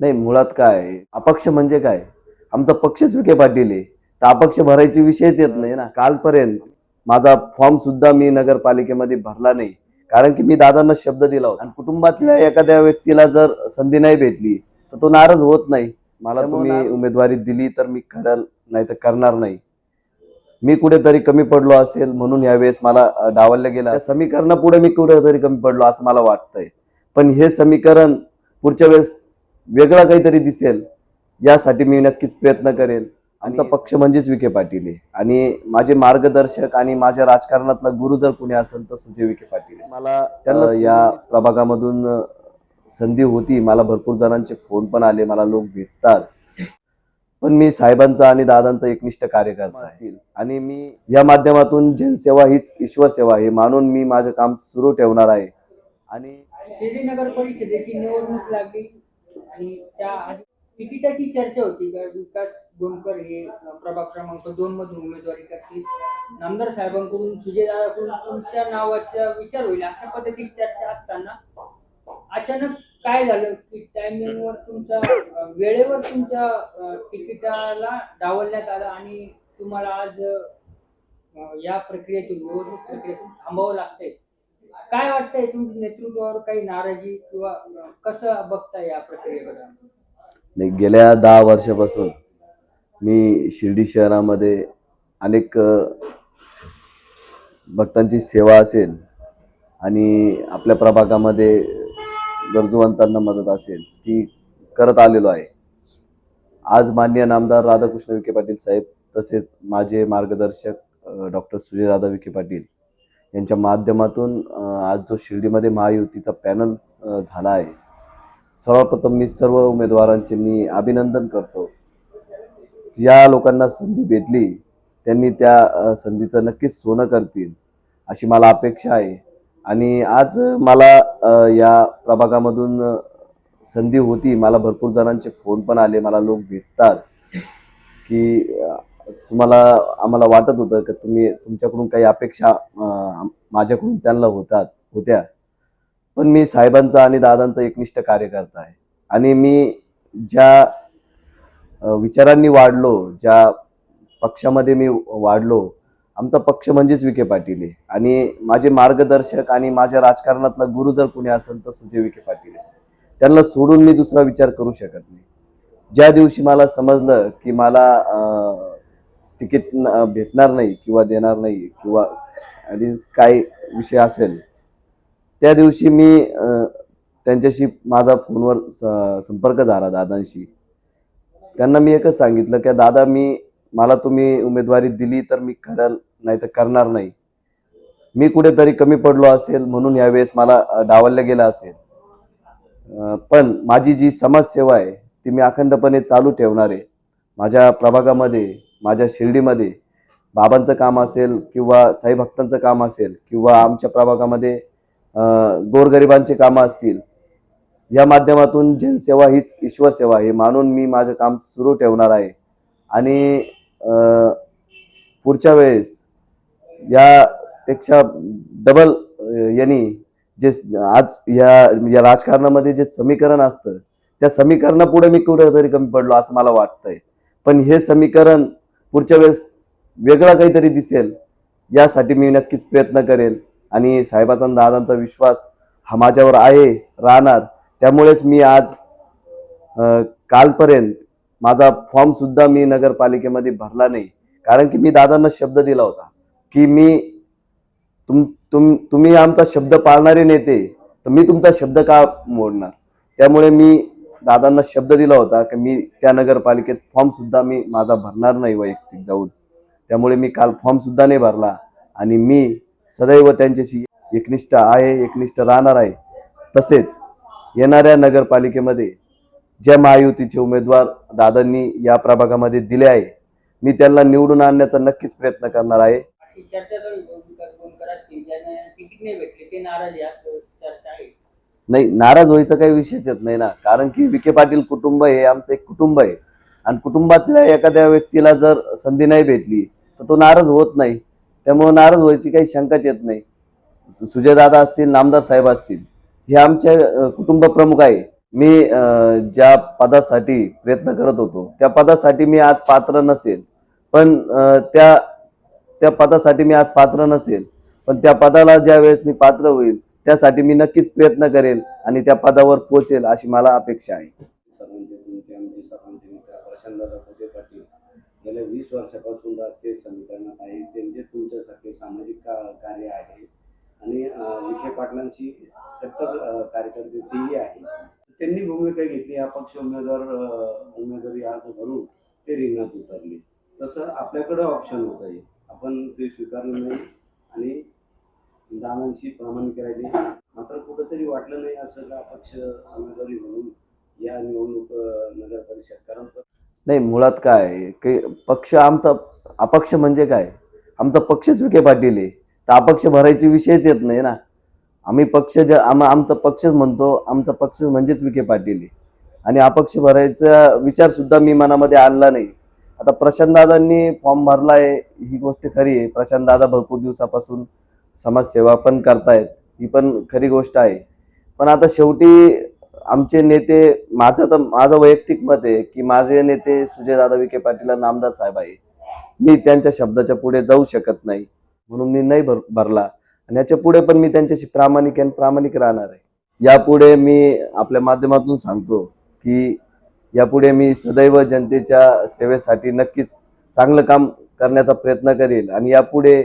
नाही मुळात काय? अपक्ष म्हणजे काय? आमचा पक्षच विखे पाटील आहे. तर अपक्ष भरायची विषयच येत नाही ना. कालपर्यंत माझा फॉर्म सुद्धा मी नगरपालिकेमध्ये भरला नाही. कारण की मी दादांना शब्द दिला होता. आणि कुटुंबातल्या एखाद्या व्यक्तीला जर संधी नाही भेटली तर तो नाराज होत नाही. मला तुम्ही उमेदवारी दिली तर मी करल नाही तर करणार नाही. मी कुठेतरी कमी पडलो असेल म्हणून यावेळेस मला डावललं गेलं. त्या समीकरणापुढे मी कुठेतरी कमी पडलो असं मला वाटतंय. पण हे समीकरण पुढच्या वेळेस वेगळं काहीतरी दिसेल यासाठी मी नक्कीच प्रयत्न करेल. आमचा पक्ष म्हणजेच विखे पाटील आहे. आणि माझे मार्गदर्शक आणि माझ्या राजकारणातला गुरु जर कुणी असेल तर सुजय विखे पाटील आहे. मला त्यांना या प्रभागामधून संधी होती. मला भरपूर जणांचे फोन पण आले. मला लोक भेटतात. पण मी साहेबांचा आणि दादांचा एकनिष्ठ कार्यकर्ता आहे. आणि मी या माध्यमातून जनसेवा हीच ईश्वर सेवा हे मानून मी माझं काम सुरू ठेवणार आहे. आणि शिर्डी नगर परिषदेची निवडणूक लागली. आणि त्या तिकिटाची चर्चा होती का विकास गोंडकर हे प्रभाग क्रमांक दोन मधून उमेदवारी करतील. नामदार साहेबांकडून सुजयदादाकडून तुमच्या नावाचा विचार होईल अशा पद्धतीची चर्चा असताना अचानक काय झालं की टायमिंगवर तुमच्या वेळेवर तुमच्या तिकिटाला डावलण्यात आलं आणि तुम्हाला आज या प्रक्रियेतून निवडणूक प्रक्रियेतून थांबावं लागतंय. काय वाटतंय तुमच्या नेतृत्वावर काही नाराजी किंवा कसं बघताय या प्रक्रियेकडे नाही गेल्या दहा वर्षापासून मी शिर्डी शहरामध्ये अनेक भक्तांची सेवा असेल आणि आपल्या प्रभागामध्ये गरजूवंतांना मदत असेल ती करत आलेलो आहे. आज मान्य नामदार राधाकृष्ण विखे पाटील साहेब तसेच माझे मार्गदर्शक डॉक्टर सुजय दादा विखे पाटील यांच्या माध्यमातून आज जो शिर्डीमध्ये महायुतीचा पॅनल झाला आहे सर्वप्रथम मी सर्व उमेदवारांचे मी अभिनंदन करतो. ज्या लोकांना संधी भेटली त्यांनी त्या संधीचं नक्कीच सोनं करतील अशी मला अपेक्षा आहे. आणि आज मला या प्रभागामधून संधी होती मला भरपूर जणांचे फोन पण आले मला लोक भेटतात की तुम्हाला आम्हाला वाटत होतं की तुम्ही तुमच्याकडून काही अपेक्षा माझ्याकडून त्यांना होतात होत्या. पण मी साहेबांचा आणि दादांचा एकनिष्ठ कार्यकर्ता आहे. आणि मी ज्या विचारांनी वाढलो ज्या पक्षामध्ये मी वाढलो आमचा पक्ष म्हणजेच विखे पाटील आहे. आणि माझे मार्गदर्शक आणि माझ्या राजकारणातला गुरु जर कुणी असेल तर सुजय विखे पाटील आहे. त्यांना सोडून मी दुसरा विचार करू शकत नाही. ज्या दिवशी मला समजलं की मला तिकीट भेटणार नाही किंवा देणार नाही किंवा आणि काय विषय असेल त्या दिवशी मी त्यांच्याशी माझा फोनवर स- संपर्क झाला दादांशी. त्यांना मी एकच सांगितलं की दादा मी मला तुम्ही उमेदवारी दिली तर मी करेल नाही तर करणार नाही. मी कुठेतरी कमी पडलो असेल म्हणून यावेळेस मला अ, डावललं गेलं असेल. पण माझी जी समाजसेवा आहे ती मी अखंडपणे चालू ठेवणार आहे. माझ्या प्रभागामध्ये माझ्या शिर्डीमध्ये बाबांचं काम असेल किंवा साई भक्तांचं काम असेल किंवा आमच्या प्रभागामध्ये गोरगरिबांची कामं असतील या माध्यमातून जनसेवा हीच ईश्वर सेवा हे मानून मी माझं काम सुरू ठेवणार आहे. आणि पुढच्या वेळेस यापेक्षा डबल यांनी जे आज या या राजकारणामध्ये जे समीकरण असतं त्या समीकरणापुढे मी कुठेतरी कमी पडलो असं मला वाटतंय. पण हे समीकरण पुढच्या वेळेस वेगळं काहीतरी दिसेल यासाठी मी नक्कीच प्रयत्न करेल. आणि साहेबाचा दादांचा विश्वास हा माझ्यावर आहे राहणार. त्यामुळेच मी आज कालपर्यंत माझा फॉर्मसुद्धा मी नगरपालिकेमध्ये भरला नाही. कारण की मी दादांना शब्द दिला होता की मी तुम तुम तुम्ही आमचा शब्द पाळणारे नेते तर मी तुमचा शब्द का मोडणार? त्यामुळे मी दादांना शब्द दिला होता की मी त्या नगरपालिकेत फॉर्मसुद्धा मी माझा भरणार नाही वैयक्तिक जाऊन. त्यामुळे मी काल फॉर्म सुद्धा नाही भरला आणि मी सदैव त्यांच्याशी एकनिष्ठ आहे एकनिष्ठ राहणार आहे. तसेच येणाऱ्या नगरपालिकेमध्ये ज्या महायुतीचे उमेदवार दादांनी या प्रभागामध्ये दिले आहे मी त्यांना निवडून आणण्याचा नक्कीच प्रयत्न करणार आहे. नाही नाराज व्हायचा काही विषयच येत नाही ना. कारण की विखे पाटील कुटुंब हे आमचं एक कुटुंब आहे. आणि कुटुंबातल्या एखाद्या व्यक्तीला जर संधी नाही भेटली तर तो नाराज होत नाही. त्यामुळे नाराज व्हायची काही शंकाच येत नाही. सुजयदादा असतील नामदार साहेब असतील हे आमच्या कुटुंब प्रमुख आहे. मी ज्या पदासाठी प्रयत्न करत होतो त्या पदासाठी मी आज पात्र नसेल. पण त्या त्या पदासाठी मी आज पात्र नसेल. पण त्या पदाला ज्या वेळेस मी पात्र होईल त्यासाठी मी नक्कीच प्रयत्न करेल आणि त्या पदावर पोहोचेल अशी मला अपेक्षा आहे सर्वांचे तुमचे आमचे सर्वांचे मित्र प्रशांतदादा खोटे पाटील गेल्या वीस वर्षापासून राजकीय समीकरणात आहे. त्यांचे म्हणजे तुमच्यासारखे सामाजिक का कार्य आहे. आणि विखे पाटलांची कट्टर कार्यकर्ते तेही आहे. त्यांनी भूमिका घेतली. अपक्ष उमेदवार उमेदवारी अर्ज भरून ते रिंगणात उतरले. तसं आपल्याकडे ऑप्शन होतं आहे आपण ते स्वीकारलं नाही आणि दानांशी प्रामाणिक राहिले. मात्र कुठंतरी वाटलं नाही असं का अपक्ष उमेदवारी म्हणून या निवडणूक नगर परिषद कारण नाही मुळात काय की पक्ष आमचा अपक्ष म्हणजे काय? आमचा पक्षच विखे पाटील आहे. तर अपक्ष भरायचे विषयच येत नाही ना. आम्ही पक्ष ज आम आमचा पक्षच म्हणतो आमचा पक्ष म्हणजेच विखे पाटील आहे. आणि अपक्ष भरायचा विचार सुद्धा मी मनामध्ये आणला नाही. आता प्रशांत दादांनी फॉर्म भरला आहे ही गोष्ट खरी आहे. प्रशांत दादा भरपूर दिवसापासून समाजसेवा पण करतायत ही पण खरी गोष्ट आहे. पण आता शेवटी आमचे नेते माझं तर माझं वैयक्तिक मत आहे की माझे नेते सुजयदादा विखे पाटील आणि नामदार साहेब आहे. मी त्यांच्या शब्दाच्या पुढे जाऊ शकत नाही म्हणून मी नाही भर भरला. आणि याच्यापुढे पण मी त्यांच्याशी प्रामाणिक आणि प्रामाणिक राहणार आहे. यापुढे मी आपल्या माध्यमातून सांगतो की यापुढे मी सदैव जनतेच्या सेवेसाठी नक्कीच चांगलं काम करण्याचा प्रयत्न करेल आणि यापुढे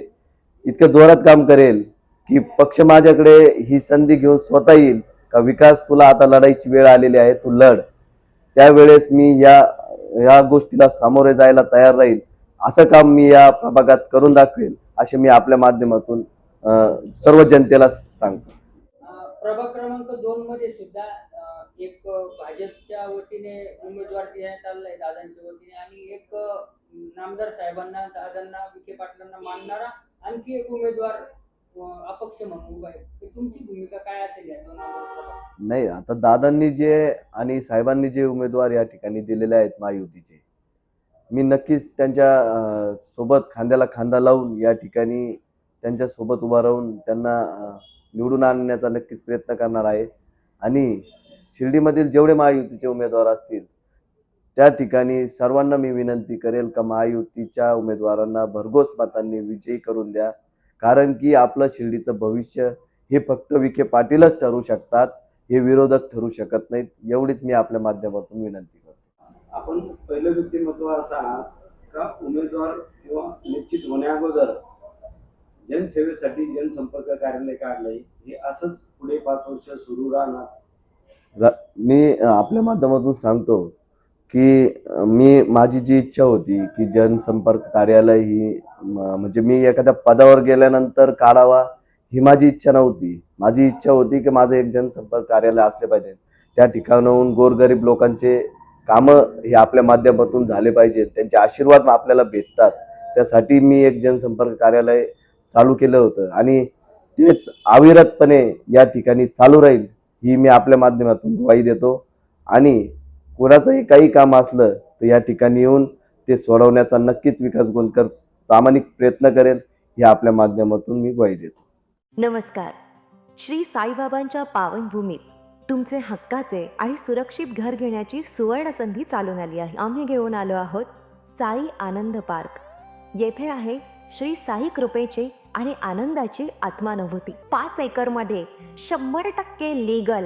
इतकं जोरात काम करेल की पक्ष माझ्याकडे ही संधी घेऊन स्वतः येईल. का विकास तुला आता लढायची वेळ आलेली आहे तू लढ. त्यावेळेस मी या या गोष्टीला सामोरे जायला तयार राहील. असं काम मी या प्रभागात करून दाखवेल असे मी आपल्या माध्यमातून सर्व जनतेला सांगतो. प्रभाग क्रमांक दोन मध्ये सुद्धा एक भाजपच्या वतीने उमेदवार देण्यात आलाय दादांच्या वतीने. आणि एक नामदार साहेबांना दादांना विखे पाटलांना मानणारा आणखी एक उमेदवार अपक्ष म्हणून उभा आहे. तर तुमची भूमिका काय असेल या दोन नाही आता दादांनी जे आणि साहेबांनी जे उमेदवार या ठिकाणी दिलेले आहेत महायुतीचे मी नक्कीच त्यांच्या अं, सोबत खांद्याला खांदा लावून या ठिकाणी त्यांच्यासोबत उभा राहून त्यांना अं, निवडून आणण्याचा नक्कीच प्रयत्न करणार आहे. आणि शिर्डीमधील जेवढे महायुतीचे उमेदवार असतील त्या ठिकाणी सर्वांना मी विनंती करेल का महायुतीच्या उमेदवारांना भरघोस मतांनी विजयी करून द्या. कारण की आपलं शिर्डीचं भविष्य हे फक्त विखे पाटीलच ठरू शकतात हे विरोधक ठरू शकत नाहीत. एवढीच मी आपल्या माध्यमातून विनंती करतो. आपण पहिलं व्यक्तिमत्व असा का उमेदवार किंवा निश्चित होण्याअगोदर जनसेवेसाठी जनसंपर्क कार्यालय काढलंय हे असंच पुढे पाच वर्ष सुरू राहणार. मी आपल्या माध्यमातून सांगतो की मी माझी जी इच्छा होती की जनसंपर्क कार्यालय ही म्हणजे मी एखाद्या पदावर गेल्यानंतर काढावा ही माझी इच्छा नव्हती. माझी इच्छा होती की माझं एक जनसंपर्क कार्यालय असले पाहिजे. त्या ठिकाणाहून गोरगरीब लोकांचे कामं हे आपल्या माध्यमातून झाले पाहिजेत. त्यांचे आशीर्वाद आपल्याला भेटतात. त्यासाठी मी एक जनसंपर्क कार्यालय चालू केलं होतं. आणि तेच अविरतपणे या ठिकाणी चालू राहील ही मी आपल्या माध्यमातून ग्वाही देतो. आणि कोणाचंही काही काम असलं तर या ठिकाणी येऊन ते सोडवण्याचा नक्कीच विकास गोंदकर प्रामाणिक प्रयत्न करेल हे आपल्या माध्यमातून मी ग्वाही देतो. नमस्कार. श्री साईबाबांच्या पावनभूमीत तुमचे हक्काचे आणि सुरक्षित घर घेण्याची सुवर्ण संधी चालून आली आहे. आम्ही घेऊन आलो आहोत साई आनंद पार्क. येथे आहे श्री साई कृपेचे आणि आनंदाची आत्मानुभूती. पाच एकरमध्ये शंभर टक्के लीगल